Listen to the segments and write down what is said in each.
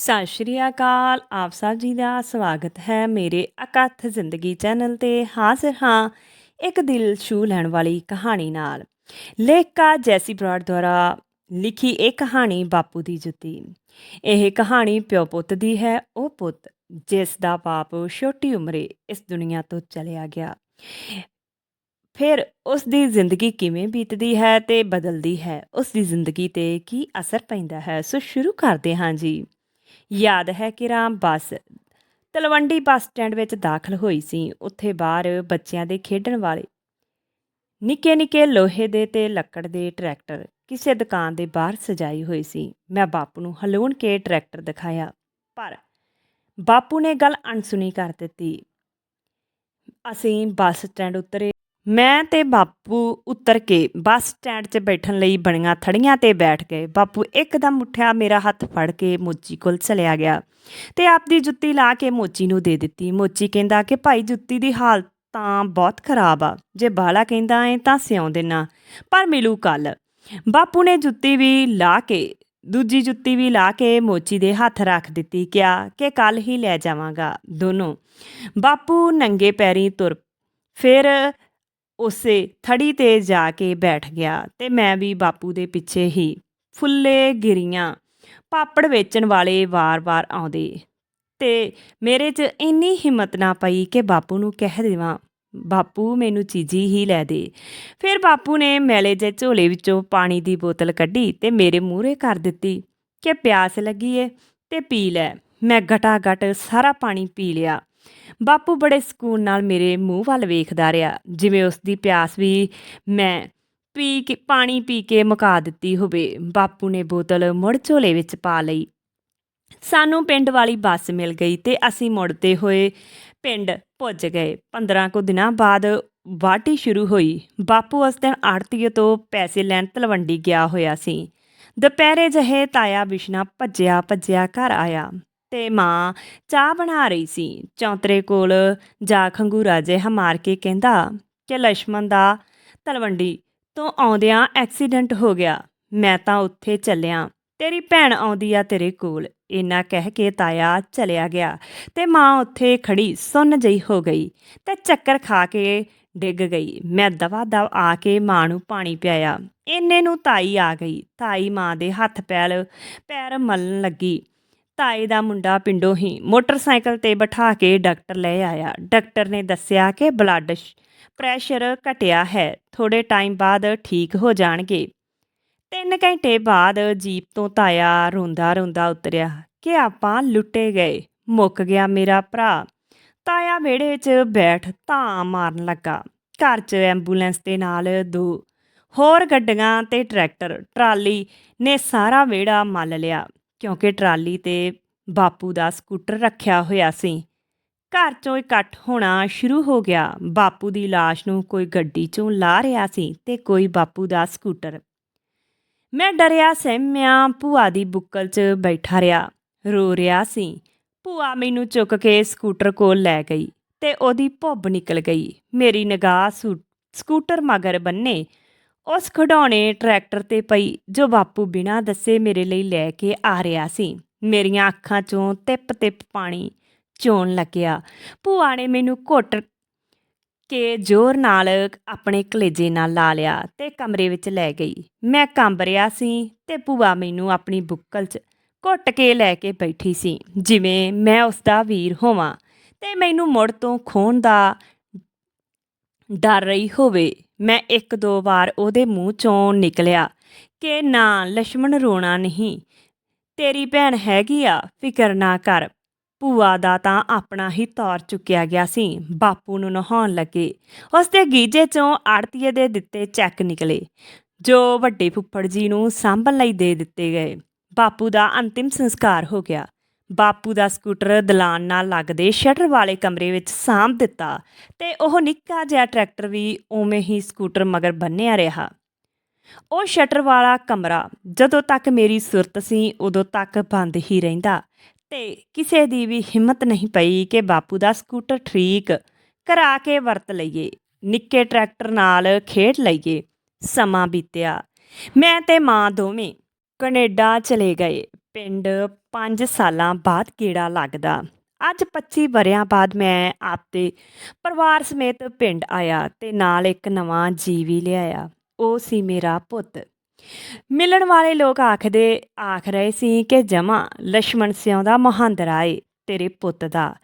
ਸਤਿ ਸ਼੍ਰੀ ਅਕਾਲ। ਆਪ ਸਭ ਜੀ ਦਾ ਸਵਾਗਤ ਹੈ ਮੇਰੇ ਅਕਥ ਜ਼ਿੰਦਗੀ ਚੈਨਲ ਤੇ। ਹਾਜ਼ਰ ਹਾਂ ਇੱਕ ਦਿਲ ਛੂ ਲੈਣ ਵਾਲੀ ਕਹਾਣੀ ਨਾਲ। ਲੇਖਕਾ ਜੈਸੀ ਬਰਾਡ ਦੁਆਰਾ ਲਿਖੀ ਇਹ ਕਹਾਣੀ ਬਾਪੂ ਦੀ ਜੁੱਤੀ। ਇਹ ਕਹਾਣੀ ਪਿਓ ਪੁੱਤ ਦੀ ਹੈ, ਉਹ ਪੁੱਤ ਜਿਸ ਦਾ ਬਾਪ ਛੋਟੀ ਉਮਰੇ ਇਸ ਦੁਨੀਆ ਤੋਂ ਚਲਿਆ ਗਿਆ। ਫਿਰ ਉਸ ਦੀ ਜ਼ਿੰਦਗੀ ਕਿਵੇਂ ਬੀਤਦੀ ਹੈ ਤੇ ਬਦਲਦੀ ਹੈ, ਉਸ ਦੀ ਜ਼ਿੰਦਗੀ ਤੇ ਕੀ ਅਸਰ ਪੈਂਦਾ ਹੈ, ਸੋ ਸ਼ੁਰੂ ਕਰਦੇ ਹਾਂ ਜੀ। ਯਾਦ ਹੈ ਕਿ Ram bus Talwandi bus stand ਵਿੱਚ ਦਾਖਲ ਹੋਈ ਸੀ। ਉੱਥੇ ਬਾਹਰ ਬੱਚਿਆਂ ਦੇ ਖੇਡਣ ਵਾਲੇ ਨਿੱਕੇ ਨਿੱਕੇ ਲੋਹੇ ਦੇ ਤੇ ਲੱਕੜ ਦੇ ਟਰੈਕਟਰ ਕਿਸੇ ਦੁਕਾਨ ਦੇ ਬਾਹਰ ਸਜਾਈ ਹੋਈ ਸੀ। ਮੈਂ ਬਾਪੂ ਨੂੰ ਹਲੂਣ ਕੇ ਟਰੈਕਟਰ ਦਿਖਾਇਆ, ਪਰ ਬਾਪੂ ਨੇ ਗੱਲ ਅਣਸੁਣੀ ਕਰ ਦਿੱਤੀ। ਅਸੀਂ ਬੱਸ ਸਟੈਂਡ ਉਤਰੇ। ਮੈਂ ਤੇ ਬਾਪੂ ਉਤਰ ਕੇ ਬੱਸ ਸਟੈਂਡ 'ਚ ਬੈਠਣ ਲਈ ਬਣੀਆਂ ਥੜੀਆਂ ਤੇ ਬੈਠ ਗਏ। ਬਾਪੂ ਇੱਕਦਮ ਉੱਠਿਆ, ਮੇਰਾ ਹੱਥ ਫੜ ਕੇ ਮੋਚੀ ਕੋਲ ਚਲਿਆ ਗਿਆ ਤੇ ਆਪਦੀ ਜੁੱਤੀ ਲਾ ਕੇ ਮੋਚੀ ਨੂੰ ਦੇ ਦਿੱਤੀ। ਮੋਚੀ ਕਹਿੰਦਾ ਕਿ ਭਾਈ ਜੁੱਤੀ ਦੀ ਹਾਲਤ ਤਾਂ ਬਹੁਤ ਖਰਾਬ ਆ। ਜੇ ਬਾਲਾ ਕਹਿੰਦਾ ਏ ਤਾਂ ਸਿਉਂ ਦੇਣਾ ਪਰ ਮਿਲੂ ਕੱਲ। ਬਾਪੂ ਨੇ ਜੁੱਤੀ ਵੀ ਲਾ ਕੇ, ਦੂਜੀ ਜੁੱਤੀ ਵੀ ਲਾ ਕੇ ਮੋਚੀ ਦੇ ਹੱਥ ਰੱਖ ਦਿੱਤੀ, ਕਿਹਾ ਕਿ ਕੱਲ ਹੀ ਲੈ ਜਾਵਾਂਗਾ ਦੋਨੋਂ। ਬਾਪੂ ਨੰਗੇ ਪੈਰੀਂ ਤੁਰ, ਫਿਰ ਉਸੇ ਥੜੀ ਤੇ ਜਾ ਕੇ ਬੈਠ ਗਿਆ ਤੇ ਮੈਂ ਵੀ ਬਾਪੂ ਦੇ ਪਿੱਛੇ ਹੀ ਫੁੱਲੇ ਗਿਰੀਆਂ। ਪਾਪੜ ਵੇਚਣ ਵਾਲੇ ਵਾਰ-ਵਾਰ ਆਉਂਦੇ ਤੇ ਮੇਰੇ 'ਚ ਇੰਨੀ ਹਿੰਮਤ ਨਾ ਪਈ ਕਿ ਬਾਪੂ ਨੂੰ ਕਹਿ ਦੇਵਾਂ, ਬਾਪੂ, ਮੈਨੂੰ ਚੀਜ਼ੀ ਹੀ ਲੈ ਦੇ। ਫਿਰ ਬਾਪੂ ਨੇ ਮੈਲੇ ਜਿਹੇ ਝੋਲੇ ਵਿੱਚੋਂ ਪਾਣੀ ਦੀ ਬੋਤਲ ਕੱਢੀ ਤੇ ਮੇਰੇ ਮੂਹਰੇ ਕਰ ਦਿੱਤੀ ਕਿ ਪਿਆਸ ਲੱਗੀ ਏ ਤੇ ਪੀ ਲੈ। ਮੈਂ ਗਟਾ ਗਟ ਸਾਰਾ ਪਾਣੀ ਪੀ ਲਿਆ। ਬਾਪੂ ਬੜੇ ਸਕੂਨ ਨਾਲ ਮੇਰੇ ਮੂੰਹ ਵੱਲ ਵੇਖਦਾ ਰਿਹਾ, ਜਿਵੇਂ ਉਸ ਦੀ ਪਿਆਸ ਵੀ ਮੈਂ ਪੀ ਕੇ, ਪਾਣੀ ਪੀ ਕੇ ਮੁਕਾ ਦਿੱਤੀ ਹੋਵੇ। ਬਾਪੂ ਨੇ ਬੋਤਲ ਮੁੜ ਝੋਲੇ ਵਿੱਚ ਪਾ ਲਈ। ਸਾਨੂੰ ਪਿੰਡ ਵਾਲੀ ਬੱਸ ਮਿਲ ਗਈ ਤੇ ਅਸੀਂ ਮੁੜਦੇ ਹੋਏ ਪਿੰਡ ਪੁੱਜ ਗਏ। 15 ਕੁ ਦਿਨਾਂ ਬਾਅਦ ਵਾਢੀ ਸ਼ੁਰੂ ਹੋਈ। ਬਾਪੂ ਉਸ ਦਿਨ ਆੜਤੀਏ ਤੋਂ ਪੈਸੇ ਲੈਣ ਤਲਵੰਡੀ ਗਿਆ ਹੋਇਆ ਸੀ। ਦੁਪਹਿਰੇ ਜਹੇ ਤਾਇਆ ਬਿਸ਼ਨਾ ਭੱਜਿਆ ਭੱਜਿਆ ਘਰ ਆਇਆ। ਤੇ ਮਾਂ ਚਾਹ ਬਣਾ ਰਹੀ ਸੀ। ਚੌਂਤਰੇ ਕੋਲ ਜਾ ਖੰਗੂਰਾ ਜਿਹਾ ਮਾਰ ਕੇ ਕਹਿੰਦਾ, ਕਿ ਲక్ష్మణ ਦਾ ਤਲਵੰਡੀ, ਤੋਂ ਆਉਂਦਿਆਂ ਐਕਸੀਡੈਂਟ ਹੋ ਗਿਆ। ਮੈਂ ਤਾਂ ਉੱਥੇ ਚੱਲਿਆ। ਤੇਰੀ ਭੈਣ ਆਉਂਦੀ ਆ ਤੇਰੇ ਕੋਲ ਇੰਨਾ ਕਹਿ ਕੇ ਤਾਇਆ ਚਲਿਆ ਗਿਆ ਤੇ ਮਾਂ ਉੱਥੇ ਖੜੀ ਸੁੰਨ ਜਈ ਹੋ ਗਈ ਤੇ ਚੱਕਰ ਖਾ ਕੇ ਡਿੱਗ ਗਈ। ਮੈਂ ਦਵਾ ਦਵ ਆ ਕੇ ਮਾਂ ਨੂੰ ਪਾਣੀ ਪਿਆਇਆ। ਇੰਨੇ ਨੂੰ ਤਾਈ ਆ ਗਈ। ਤਾਈ ਮਾਂ ਦੇ ਹੱਥ ਪੈਲ ਪੈਰ ਮਲਣ ਲੱਗੀ। ਤਾਏ ਦਾ ਮੁੰਡਾ ਪਿੰਡੋਂ ਹੀ ਮੋਟਰਸਾਈਕਲ ਤੇ ਬਿਠਾ ਕੇ ਡਾਕਟਰ ਲੈ ਆਇਆ। ਡਾਕਟਰ ਨੇ ਦੱਸਿਆ ਕਿ ਬਲੱਡ ਪ੍ਰੈਸ਼ਰ ਘਟਿਆ ਹੈ ਥੋੜੇ ਟਾਈਮ ਬਾਅਦ ਠੀਕ ਹੋ ਜਾਣਗੇ। 3 ਘੰਟੇ ਬਾਅਦ ਜੀਪ ਤੋਂ ਤਾਇਆ ਰੋਂਦਾ ਰੋਂਦਾ ਉਤਰਿਆ, ਕਿ ਆਪਾਂ ਲੁੱਟੇ ਗਏ, ਮੁੱਕ ਗਿਆ ਮੇਰਾ ਭਰਾ। ਤਾਇਆ ਵਿਹੜੇ 'ਚ ਬੈਠ ਤਾਂ ਮਾਰਨ ਲੱਗਾ। ਘਰ 'ਚ ਐਂਬੂਲੈਂਸ ਦੇ ਨਾਲ ਦੋ ਹੋਰ ਗੱਡੀਆਂ ਤੇ ਟਰੈਕਟਰ, ਟਰਾਲੀ ਨੇ ਸਾਰਾ ਵਿਹੜਾ ਮੱਲ ਲਿਆ। ਕਿਉਂਕਿ ਟਰਾਲੀ ਤੇ ਬਾਪੂ ਦਾ ਸਕੂਟਰ ਰੱਖਿਆ ਹੋਇਆ ਸੀ। ਘਰ 'ਚੋਂ ਇਕੱਠ ਹੋਣਾ ਸ਼ੁਰੂ ਹੋ ਗਿਆ। ਬਾਪੂ ਦੀ ਲਾਸ਼ ਨੂੰ ਕੋਈ ਗੱਡੀ 'ਚੋਂ ਲਾ ਰਿਹਾ ਸੀ ਤੇ ਕੋਈ ਬਾਪੂ ਦਾ ਸਕੂਟਰ। ਮੈਂ ਡਰਿਆ, ਸਹਿਮਿਆ, ਭੂਆ ਦੀ ਬੁੱਕਲ 'ਚ ਬੈਠਾ ਰਿਹਾ। ਰੋ ਰਿਹਾ ਸੀ। ਭੂਆ ਮੈਨੂੰ ਚੁੱਕ ਕੇ ਸਕੂਟਰ ਕੋਲ ਲੈ ਗਈ ਤੇ ਉਹਦੀ ਭੁੱਬ ਨਿਕਲ ਗਈ। ਮੇਰੀ ਨਿਗਾਹ ਸਕੂਟਰ ਮਗਰ ਬੰਨੇ। ਉਸ ਖਡਾਉਣੇ ਟਰੈਕਟਰ ਤੇ ਪਈ ਜੋ ਬਾਪੂ ਬਿਨਾਂ ਦੱਸੇ ਮੇਰੇ ਲਈ ਲੈ ਕੇ ਆ ਰਿਹਾ ਸੀ। ਮੇਰੀਆਂ ਅੱਖਾਂ 'ਚੋਂ ਤਿਪ ਤਿਪ ਪਾਣੀ ਚੋਣ ਲੱਗਿਆ। ਭੂਆ ਨੇ ਮੈਨੂੰ ਘੁੱਟ ਕੇ ਜ਼ੋਰ ਨਾਲ ਆਪਣੇ ਕਲੇਜੇ ਨਾਲ ਲਾ ਲਿਆ ਤੇ ਕਮਰੇ ਵਿੱਚ ਲੈ ਗਈ। ਮੈਂ ਕੰਬ ਰਿਹਾ ਸੀ ਤੇ ਭੂਆ ਮੈਨੂੰ ਆਪਣੀ ਬੁੱਕਲ 'ਚ ਘੁੱਟ ਕੇ ਲੈ ਕੇ ਬੈਠੀ ਸੀ, ਜਿਵੇਂ ਮੈਂ ਉਸ ਦਾ ਵੀਰ ਹੋਵਾਂ। ਤੇ ਮੈਨੂੰ ਮੁੜ ਤੋਂ ਖੋਣ ਦਾ ਡਰ ਰਹੀ ਹੋਵੇ। ਮੈਂ ਇੱਕ ਦੋ ਵਾਰ ਉਹਦੇ ਮੂੰਹ ਚੋਂ ਨਿਕਲਿਆ ਕਿ ਨਾ ਲక్ష్మణ ਰੋਣਾ ਨਹੀਂ। ਤੇਰੀ ਭੈਣ ਹੈਗੀ ਆ, ਫਿਕਰ ਨਾ ਕਰ। ਭੂਆ ਦਾ ਤਾਂ ਆਪਣਾ ਹੀ ਤੌਰ ਚੁੱਕਿਆ ਗਿਆ ਸੀ, ਬਾਪੂ ਨੂੰ ਨਹਾਉਣ ਲੱਗੇ। ਉਸ ਦੇ ਗੀਜੇ ਚੋਂ ਆੜਤੀਏ ਦੇ ਦਿੱਤੇ ਚੈੱਕ ਨਿਕਲੇ। ਜੋ ਵੱਡੇ ਫੁੱਫੜ ਜੀ ਨੂੰ ਸੰਭਲ ਲਈ ਦੇ ਦਿੱਤੇ ਗਏ। ਬਾਪੂ ਦਾ ਅੰਤਿਮ ਸੰਸਕਾਰ ਹੋ ਗਿਆ। ਬਾਪੂ ਦਾ ਸਕੂਟਰ ਦਲਾਨ ਨਾਲ ਲੱਗਦੇ ਸ਼ਟਰ ਵਾਲੇ ਕਮਰੇ ਵਿੱਚ ਸਾਂਭ ਦਿੱਤਾ ਤੇ ਉਹ ਨਿੱਕਾ ਜਿਹਾ ਟਰੈਕਟਰ ਵੀ ਉਵੇਂ ਹੀ ਸਕੂਟਰ ਮਗਰ ਬੰਨਿਆ ਰਿਹਾ। ਉਹ ਸ਼ਟਰ ਵਾਲਾ ਕਮਰਾ ਜਦੋਂ ਤੱਕ ਮੇਰੀ ਸੁਰਤ ਸੀ ਉਦੋਂ ਤੱਕ ਬੰਦ ਹੀ ਰਹਿੰਦਾ ਤੇ ਕਿਸੇ ਦੀ ਵੀ ਹਿੰਮਤ ਨਹੀਂ ਪਈ ਕਿ ਬਾਪੂ ਦਾ ਸਕੂਟਰ ਠੀਕ ਕਰਾ ਕੇ ਵਰਤ ਲਈਏ, ਨਿੱਕੇ ਟਰੈਕਟਰ ਨਾਲ ਖੇਡ ਲਈਏ। ਸਮਾਂ ਬੀਤਿਆ। ਮੈਂ ਤੇ ਮਾਂ ਦੋਵੇਂ ਕੈਨੇਡਾ ਚਲੇ ਗਏ। ਪਿੰਡ 5 ਸਾਲਾਂ ਬਾਅਦ ਕੀੜਾ ਲੱਗਦਾ। ਅੱਜ 25 ਵਰਿਆਂ ਬਾਅਦ ਮੈਂ ਆਪਦੇ ਪਰਿਵਾਰ ਸਮੇਤ ਪਿੰਡ ਆਇਆ ਤੇ ਨਾਲ ਇੱਕ ਨਵਾਂ ਜੀਵੀ ਲਿਆਇਆ। ਉਹ ਸੀ ਮੇਰਾ ਪੁੱਤ। ਮਿਲਣ ਵਾਲੇ ਲੋਕ ਆਖਦੇ, ਆਖ ਰਹੇ ਸੀ ਕਿ ਜਮਾ ਲక్ష్మణ ਸਿਉ ਦਾ ਮਹਾਂਦਰ ਆਏ ਤੇਰੇ ਪੁੱਤ ਦਾ।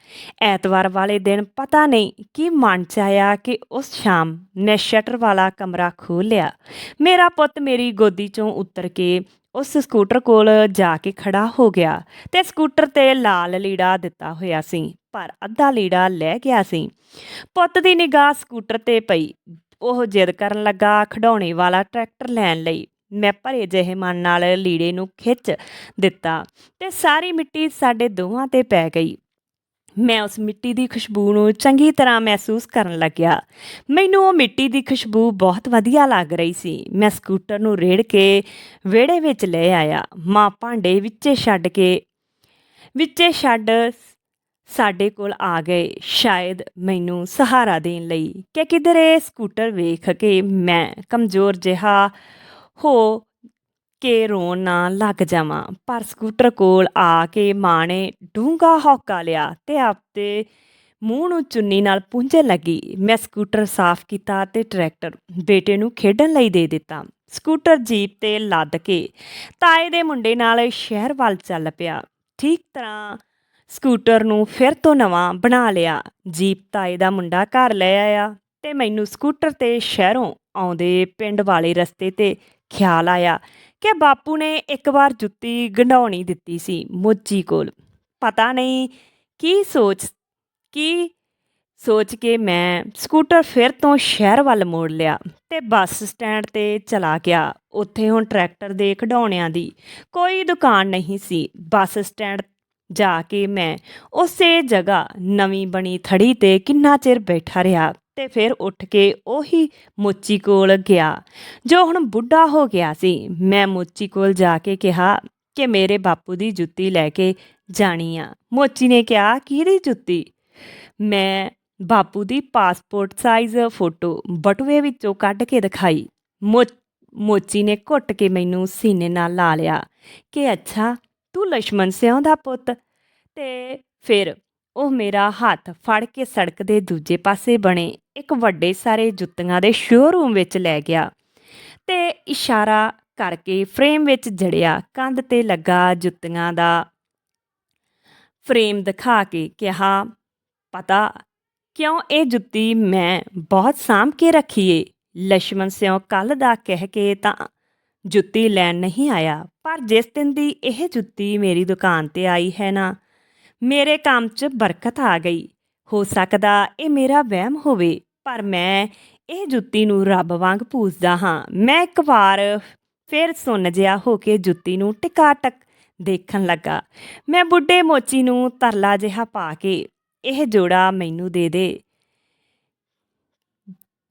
ਐਤਵਾਰ ਵਾਲੇ ਦਿਨ ਪਤਾ ਨਹੀਂ ਕੀ ਮਨ ਚ ਆਇਆ ਕਿ ਉਸ ਸ਼ਾਮ ਮੈਂ ਸ਼ਟਰ ਵਾਲਾ ਕਮਰਾ ਖੋਲ ਲਿਆ ਮੇਰਾ ਪੁੱਤ ਮੇਰੀ ਗੋਦੀ ਚੋਂ ਉੱਤਰ ਕੇ ਉਸ ਸਕੂਟਰ ਕੋਲ ਜਾ ਕੇ ਖੜਾ ਹੋ ਗਿਆ ਤੇ ਸਕੂਟਰ ਤੇ ਲਾਲ ਲੀੜਾ ਦਿੱਤਾ ਹੋਇਆ ਸੀ, ਪਰ ਅੱਧਾ ਲੀੜਾ ਲੈ ਗਿਆ ਸੀ। ਪੁੱਤ ਦੀ ਨਿਗਾਹ ਸਕੂਟਰ ਤੇ ਪਈ। ਉਹ ਜਿੱਦ ਕਰਨ ਲੱਗਾ ਖਡਾਉਣੇ ਵਾਲਾ ਟਰੈਕਟਰ ਲੈਣ ਲਈ। ਮੈਂ ਭਰੇ ਜਿਹੇ ਮਨ ਨਾਲ ਲੀੜੇ ਨੂੰ ਖਿੱਚ ਦਿੱਤਾ ਤੇ ਸਾਰੀ ਮਿੱਟੀ ਸਾਡੇ ਦੋਹਾਂ ਤੇ ਪੈ ਗਈ। ਮੈਂ ਉਸ ਮਿੱਟੀ ਦੀ ਖੁਸ਼ਬੂ ਨੂੰ ਚੰਗੀ ਤਰ੍ਹਾਂ ਮਹਿਸੂਸ ਕਰਨ ਲੱਗਿਆ। ਮੈਨੂੰ ਉਹ ਮਿੱਟੀ ਦੀ ਖੁਸ਼ਬੂ ਬਹੁਤ ਵਧੀਆ ਲੱਗ ਰਹੀ ਸੀ। ਮੈਂ ਸਕੂਟਰ ਨੂੰ ਰੇੜ ਕੇ ਵਿਹੜੇ ਵਿੱਚ ਲੈ ਆਇਆ। ਮਾਂ ਭਾਂਡੇ ਵਿੱਚੇ ਛੱਡ ਕੇ, ਵਿੱਚੇ ਛੱਡ ਸਾਡੇ ਕੋਲ ਆ ਗਏ। ਸ਼ਾਇਦ ਮੈਨੂੰ ਸਹਾਰਾ ਦੇਣ ਲਈ। ਕਿ ਕਿਧਰੇ ਸਕੂਟਰ ਵੇਖ ਕੇ ਮੈਂ ਕਮਜ਼ੋਰ ਜਿਹਾ ਹੋ ਕੇ ਰੋਣ ਨਾ ਲੱਗ ਜਾਵਾਂ। ਪਰ ਸਕੂਟਰ ਕੋਲ ਆ ਕੇ ਮਾਂ ਨੇ ਡੂੰਘਾ ਹੌਕਾ ਲਿਆ ਤੇ ਆਪਦੇ ਮੂੰਹ ਨੂੰ ਚੁੰਨੀ ਨਾਲ ਪੂੰਝਣ ਲੱਗੀ। ਮੈਂ ਸਕੂਟਰ ਸਾਫ਼ ਕੀਤਾ ਤੇ ਟਰੈਕਟਰ ਬੇਟੇ ਨੂੰ ਖੇਡਣ ਲਈ ਦੇ ਦਿੱਤਾ। ਸਕੂਟਰ ਜੀਪ ਤੇ ਲੱਦ ਕੇ ਤਾਏ ਦੇ ਮੁੰਡੇ ਨਾਲ ਸ਼ਹਿਰ ਵੱਲ ਚੱਲ ਪਿਆ। ਠੀਕ ਤਰ੍ਹਾਂ ਸਕੂਟਰ ਨੂੰ ਫਿਰ ਤੋਂ ਨਵਾਂ ਬਣਾ ਲਿਆ। ਜੀਪ ਤਾਏ ਦਾ ਮੁੰਡਾ ਘਰ ਲੈ ਆਇਆ ਤੇ ਮੈਨੂੰ ਸਕੂਟਰ ਤੇ ਸ਼ਹਿਰੋਂ ਆਉਂਦੇ ਪਿੰਡ ਵਾਲੇ ਰਸਤੇ ਤੇ ਖਿਆਲ ਆਇਆ ਕਿ ਬਾਪੂ ਨੇ ਇੱਕ ਵਾਰ ਜੁੱਤੀ ਗੰਢਾਉਣੀ ਦਿੱਤੀ ਸੀ ਮੋਚੀ ਕੋਲ। ਪਤਾ ਨਹੀਂ ਕੀ ਸੋਚ ਕੀ ਸੋਚ ਕੇ ਮੈਂ ਸਕੂਟਰ ਫਿਰ ਤੋਂ ਸ਼ਹਿਰ ਵੱਲ ਮੋੜ ਲਿਆ ਤੇ ਬੱਸ ਸਟੈਂਡ ਤੇ ਚਲਾ ਗਿਆ ਉੱਥੇ ਹੁਣ ਟਰੈਕਟਰ ਦੇ ਖਿਡੌਣਿਆਂ ਦੀ। ਕੋਈ ਦੁਕਾਨ ਨਹੀਂ ਸੀ। ਬੱਸ ਸਟੈਂਡ ਜਾ ਕੇ ਮੈਂ ਉਸੇ ਜਗ੍ਹਾ ਨਵੀਂ ਬਣੀ ਥੜੀ ਤੇ ਕਿੰਨਾ ਚਿਰ ਬੈਠਾ ਰਿਹਾ। ਤੇ ਫਿਰ ਉੱਠ ਕੇ ਉਹੀ ਮੋਚੀ ਕੋਲ ਗਿਆ। ਜੋ ਹੁਣ ਬੁੱਢਾ ਹੋ ਗਿਆ ਸੀ, ਮੈਂ ਮੋਚੀ ਕੋਲ ਜਾ ਕੇ ਕਿਹਾ ਕਿ ਮੇਰੇ ਬਾਪੂ ਦੀ ਜੁੱਤੀ ਲੈ ਕੇ ਜਾਣੀ ਆ। ਮੋਚੀ ਨੇ ਕਿਹਾ, ਕਿਹਦੀ ਜੁੱਤੀ? ਮੈਂ ਬਾਪੂ ਦੀ ਪਾਸਪੋਰਟ ਸਾਈਜ਼ ਫੋਟੋ ਬਟੂਏ ਵਿੱਚੋਂ ਕੱਢ ਕੇ ਦਿਖਾਈ। ਮੋਚੀ ਨੇ ਘੁੱਟ ਕੇ ਮੈਨੂੰ ਸੀਨੇ ਨਾਲ ਲਾ ਲਿਆ ਕਿ, ਅੱਛਾ, ਤੂੰ ਲక్ష్మణ ਸਿਉਂ ਦਾ ਪੁੱਤ? ਤੇ ਫਿਰ ਉਹ ਮੇਰਾ ਹੱਥ ਫੜ ਕੇ ਸੜਕ ਦੇ ਦੂਜੇ ਪਾਸੇ ਬਣੇ, ਇੱਕ ਵੱਡੇ ਸਾਰੇ ਜੁੱਤੀਆਂ ਦੇ ਸ਼ੋਰੂਮ ਵਿੱਚ ਲੈ ਗਿਆ ਤੇ ਇਸ਼ਾਰਾ ਕਰਕੇ ਫਰੇਮ ਵਿੱਚ ਜੜਿਆ, ਕੰਧ ਤੇ ਲੱਗਾ ਜੁੱਤੀਆਂ ਦਾ ਫਰੇਮ ਦਿਖਾ ਕੇ ਕਿਹਾ, ਪਤਾ, ਕਿਉਂ ਇਹ ਜੁੱਤੀ ਮੈਂ ਬਹੁਤ ਸਾਂਭ ਕੇ ਰੱਖੀਏ ਲక్ష్మణ ਸਿਓ ਕੱਲ ਦਾ ਕਹਿ ਕੇ ਤਾਂ ਜੁੱਤੀ ਲੈਣ ਨਹੀਂ ਆਇਆ, ਪਰ ਜਿਸ ਦਿਨ ਦੀ ਇਹ ਜੁੱਤੀ ਮੇਰੀ ਦੁਕਾਨ ਤੇ ਆਈ ਹੈ ਨਾ ਮੇਰੇ ਕੰਮ 'ਚ ਬਰਕਤ ਆ ਗਈ। ਹੋ ਸਕਦਾ ਇਹ ਮੇਰਾ ਵਹਿਮ ਹੋਵੇ, ਪਰ ਮੈਂ ਇਹ ਜੁੱਤੀ ਨੂੰ ਰੱਬ ਵਾਂਗ ਪੂਜਦਾ ਹਾਂ। ਮੈਂ ਇੱਕ ਵਾਰ ਫਿਰ ਸੁੰਨ ਜਿਹਾ ਹੋ ਕੇ ਜੁੱਤੀ ਨੂੰ ਟਿਕਾ-ਟਕ ਦੇਖਣ ਲੱਗਾ। ਮੈਂ ਬੁੱਢੇ ਮੋਚੀ ਨੂੰ ਤਰਲਾ ਜਿਹਾ ਪਾ ਕੇ ਇਹ ਜੋੜਾ ਮੈਨੂੰ ਦੇ ਦੇ।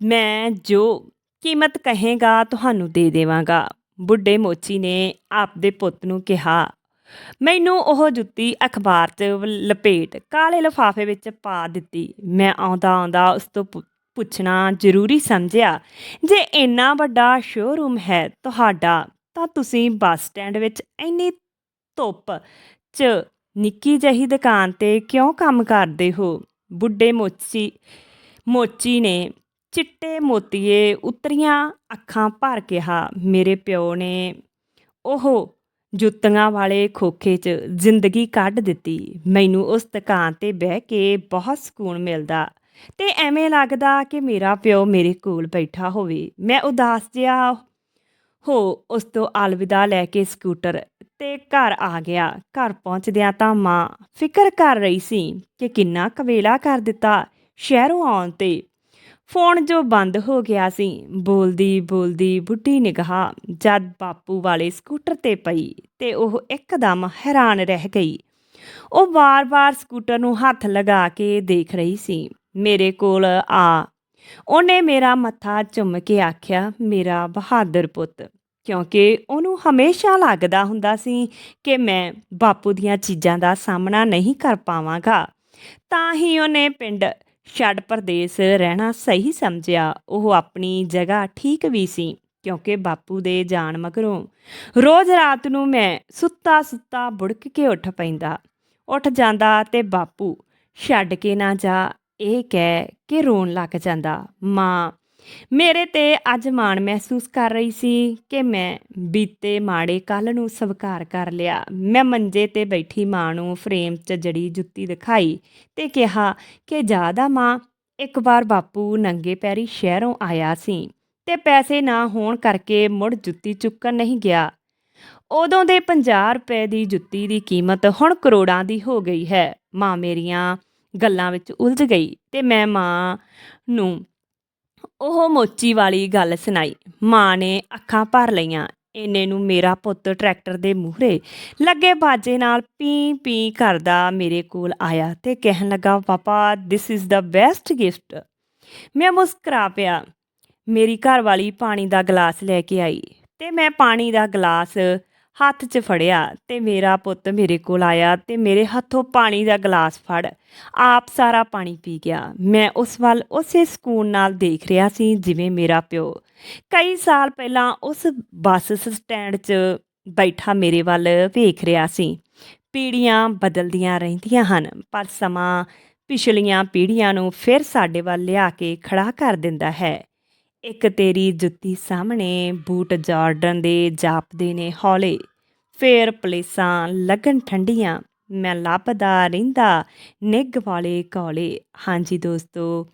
ਮੈਂ ਜੋ ਕੀਮਤ ਕਹੇਗਾ, ਤੁਹਾਨੂੰ ਦੇ ਦੇਵਾਂਗਾ। ਬੁੱਢੇ ਮੋਚੀ ਨੇ ਆਪਦੇ ਪੁੱਤ ਨੂੰ ਕਿਹਾ ਮੈਨੂੰ ਉਹ ਜੁੱਤੀ ਅਖਬਾਰ 'ਚ ਲਪੇਟ ਕਾਲੇ ਲਿਫਾਫੇ ਵਿੱਚ ਪਾ ਦਿੱਤੀ। ਮੈਂ ਆਉਂਦਾ ਆਉਂਦਾ ਉਸ ਤੋਂ ਪੁ- ਪੁੱਛਣਾ ਜ਼ਰੂਰੀ ਸਮਝਿਆ, ਜੇ ਇੰਨਾ ਵੱਡਾ ਸ਼ੋਰੂਮ ਹੈ ਤੁਹਾਡਾ, ਤਾਂ ਤੁਸੀਂ ਬੱਸ ਸਟੈਂਡ ਵਿੱਚ ਇੰਨੀ ਧੁੱਪ 'ਚ ਨਿੱਕੀ ਜਿਹੀ ਦੁਕਾਨ ਤੇ ਕਿਉਂ ਕੰਮ ਕਰਦੇ ਹੋ ਬੁੱਢੇ ਮੋਚੀ ਮੋਚੀ ਨੇ ਚਿੱਟੇ ਮੋਤੀਏ ਉਤਰੀਆਂ ਅੱਖਾਂ ਭਰ ਕਿਹਾ। ਮੇਰੇ ਪਿਓ ਨੇ ਉਹ ਜੁੱਤੀਆਂ ਵਾਲੇ ਖੋਖੇ 'ਚ ਜ਼ਿੰਦਗੀ ਕੱਢ ਦਿੱਤੀ। ਮੈਨੂੰ ਉਸ ਦੁਕਾਨ ਤੇ ਬਹਿ ਕੇ ਬਹੁਤ ਸਕੂਨ ਮਿਲਦਾ ਤੇ ਐਵੇਂ ਲੱਗਦਾ ਕਿ ਮੇਰਾ ਪਿਓ ਮੇਰੇ ਕੋਲ ਬੈਠਾ ਹੋਵੇ। ਮੈਂ ਉਦਾਸ ਜਿਹਾ ਹੋ ਉਸ ਤੋਂ ਅਲਵਿਦਾ ਲੈ ਕੇ ਸਕੂਟਰ ਤੇ ਘਰ ਆ ਗਿਆ। ਘਰ ਪਹੁੰਚਦਿਆਂ ਤਾਂ ਮਾਂ ਫਿਕਰ ਕਰ ਰਹੀ ਸੀ ਕਿ ਕਿੰਨਾ ਕਵੇਲਾ ਕਰ ਦਿੱਤਾ। ਸ਼ਹਿਰੋਂ ਆਉਣ ਤੇ ਫੋਨ ਜੋ ਬੰਦ ਹੋ ਗਿਆ ਸੀ, ਬੋਲਦੀ ਬੋਲਦੀ ਬੁੱਢੀ ਨਿਗਾਹ ਜਦ ਬਾਪੂ ਵਾਲੇ ਸਕੂਟਰ ਤੇ ਪਈ ਤੇ ਉਹ ਇੱਕਦਮ ਹੈਰਾਨ ਰਹਿ ਗਈ। ਉਹ ਵਾਰ-ਵਾਰ ਸਕੂਟਰ ਨੂੰ ਹੱਥ ਲਗਾ ਕੇ ਦੇਖ ਰਹੀ ਸੀ, ਮੇਰੇ ਕੋਲ ਆ। ਉਹਨੇ ਮੇਰਾ ਮੱਥਾ ਚੁੰਮ ਕੇ ਆਖਿਆ, ਮੇਰਾ ਬਹਾਦਰ ਪੁੱਤ। ਕਿਉਂਕਿ ਉਹਨੂੰ ਹਮੇਸ਼ਾ ਲੱਗਦਾ ਹੁੰਦਾ ਸੀ ਕਿ ਮੈਂ ਬਾਪੂ ਦੀਆਂ ਚੀਜ਼ਾਂ ਦਾ ਸਾਹਮਣਾ ਨਹੀਂ ਕਰ ਪਾਵਾਂਗਾ। ਤਾਂ ਹੀ ਉਹਨੇ ਪਿੰਡ ਛੱਡ ਪ੍ਰਦੇਸ ਰਹਿਣਾ ਸਹੀ ਸਮਝਿਆ। ਉਹ ਆਪਣੀ ਜਗ੍ਹਾ ਠੀਕ ਵੀ ਸੀ, ਕਿਉਂਕਿ ਬਾਪੂ ਦੇ ਜਾਣ ਮਗਰੋਂ ਰੋਜ਼ ਰਾਤ ਨੂੰ ਮੈਂ ਸੁੱਤਾ ਸੁੱਤਾ ਬੁੜਕ ਕੇ ਉੱਠ ਪੈਂਦਾ। ਉੱਠ ਜਾਂਦਾ ਤੇ ਬਾਪੂ, ਛੱਡ ਕੇ ਨਾ ਜਾ, ਇਹ ਕਹਿ ਕੇ ਰੋਣ ਲੱਗ ਜਾਂਦਾ। ਮਾਂ ਮੇਰੇ ਤੇ ਅੱਜ ਮਾਣ ਮਹਿਸੂਸ ਕਰ ਰਹੀ ਸੀ ਕਿ ਮੈਂ ਬੀਤੇ ਮਾੜੇ ਕੱਲ ਨੂੰ ਸਵੀਕਾਰ ਕਰ ਲਿਆ। ਮੈਂ ਮੰਜੇ ਤੇ ਬੈਠੀ ਮਾਂ ਨੂੰ ਫਰੇਮ 'ਚ ਜੜੀ ਜੁੱਤੀ ਦਿਖਾਈ ਤੇ ਕਿਹਾ ਕਿ ਜਾਦਾ ਮਾਂ, ਇੱਕ ਵਾਰ ਬਾਪੂ ਨੰਗੇ ਪੈਰੀ ਸ਼ਹਿਰੋਂ ਆਇਆ ਸੀ ਤੇ ਪੈਸੇ ਨਾ ਹੋਣ ਕਰਕੇ ਮੁੜ ਜੁੱਤੀ ਚੁੱਕਣ ਨਹੀਂ ਗਿਆ। ਉਦੋਂ ਦੇ 50 ਰੁਪਏ ਦੀ ਜੁੱਤੀ ਦੀ ਕੀਮਤ ਹੁਣ ਕਰੋੜਾਂ ਦੀ ਹੋ ਗਈ ਹੈ। ਮਾਂ ਮੇਰੀਆਂ ਗੱਲਾਂ ਵਿੱਚ ਉਲਝ ਗਈ ਤੇ ਮੈਂ ਮਾਂ ਨੂੰ ਉਹ ਮੋਚੀ ਵਾਲੀ ਗੱਲ ਸੁਣਾਈ। ਮਾਂ ਨੇ ਅੱਖਾਂ ਭਰ ਲਈਆਂ। ਇੰਨੇ ਨੂੰ ਮੇਰਾ ਪੁੱਤ ਟਰੈਕਟਰ ਦੇ ਮੂਹਰੇ ਲੱਗੇ ਬਾਜੇ ਨਾਲ ਪੀ ਪੀ ਕਰਦਾ ਮੇਰੇ ਕੋਲ ਆਇਆ ਤੇ ਕਹਿਣ ਲੱਗਾ, papa this is the best gift ਮੈਂ ਮੁਸਕਰਾ ਪਿਆ। ਮੇਰੀ ਘਰਵਾਲੀ ਪਾਣੀ ਦਾ ਗਲਾਸ ਲੈ ਕੇ ਆਈ ਤੇ ਮੈਂ ਪਾਣੀ ਦਾ ਗਲਾਸ ਹੱਥ 'ਚ ਫੜਿਆ ਤੇ ਮੇਰਾ ਪੁੱਤ ਮੇਰੇ ਕੋਲ ਆਇਆ ਤੇ ਮੇਰੇ ਹੱਥੋਂ ਪਾਣੀ ਦਾ ਗਲਾਸ ਫੜ। ਆਪ ਸਾਰਾ ਪਾਣੀ ਪੀ ਗਿਆ। ਮੈਂ ਉਸ ਵੱਲ ਉਸੇ ਸਕੂਨ ਨਾਲ ਦੇਖ ਰਿਹਾ ਸੀ ਜਿਵੇਂ ਮੇਰਾ ਪਿਓ। ਕਈ ਸਾਲ ਪਹਿਲਾਂ ਉਸ ਬੱਸ ਸਟੈਂਡ 'ਚ ਬੈਠਾ ਮੇਰੇ ਵੱਲ ਵੇਖ ਰਿਹਾ ਸੀ। ਪੀੜੀਆਂ ਬਦਲਦੀਆਂ ਰਹਿੰਦੀਆਂ ਹਨ, ਪਰ ਸਮਾਂ ਪਿਛਲੀਆਂ ਪੀੜ੍ਹੀਆਂ ਨੂੰ ਫਿਰ ਸਾਡੇ ਵੱਲ ਲਿਆ ਕੇ ਖੜਾ ਕਰ ਦਿੰਦਾ ਹੈ। ਇੱਕ ਤੇਰੀ ਜੁੱਤੀ ਸਾਹਮਣੇ ਬੂਟ ਜਾਰਡਨ ਦੇ ਜਾਪਦੇ ਨੇ ਹੌਲੇ। ਫੇਰ ਪਲੇਸਾਂ ਲੱਗਣ ਠੰਡੀਆਂ, ਮੈਂ ਲੱਭਦਾ ਰਹਿੰਦਾ ਨਿੱਘ ਵਾਲੇ ਕੌਲੇ। ਹਾਂਜੀ ਦੋਸਤੋ,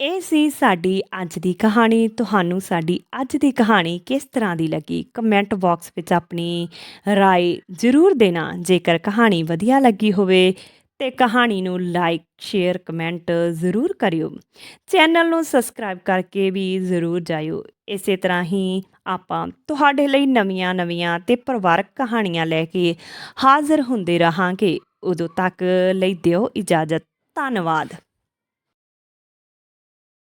ਇਹ ਸੀ ਸਾਡੀ ਅੱਜ ਦੀ ਕਹਾਣੀ। ਤੁਹਾਨੂੰ ਸਾਡੀ ਅੱਜ ਦੀ ਕਹਾਣੀ ਕਿਸ ਤਰ੍ਹਾਂ ਦੀ ਲੱਗੀ? ਕਮੈਂਟ ਬਾਕਸ ਵਿੱਚ ਆਪਣੀ ਰਾਏ ਜ਼ਰੂਰ ਦੇਣਾ। ਜੇਕਰ ਕਹਾਣੀ ਵਧੀਆ ਲੱਗੀ ਹੋਵੇ ਤੇ ਕਹਾਣੀ ਨੂੰ ਲਾਈਕ ਸ਼ੇਅਰ ਕਮੈਂਟ ਜ਼ਰੂਰ ਕਰਿਓ। ਚੈਨਲ ਨੂੰ ਸਬਸਕ੍ਰਾਈਬ ਕਰਕੇ ਵੀ ਜ਼ਰੂਰ ਜਾਇਓ। ਇਸੇ ਤਰ੍ਹਾਂ ਹੀ ਆਪਾਂ ਤੁਹਾਡੇ ਲਈ ਨਵੀਆਂ-ਨਵੀਆਂ ਤੇ ਪਰਿਵਾਰਕ ਕਹਾਣੀਆਂ ਲੈ ਕੇ ਹਾਜ਼ਰ ਹੁੰਦੇ ਰਹਾਂਗੇ। ਉਦੋਂ ਤੱਕ ਲਈ ਦਿਓ ਇਜਾਜ਼ਤ। ਧੰਨਵਾਦ।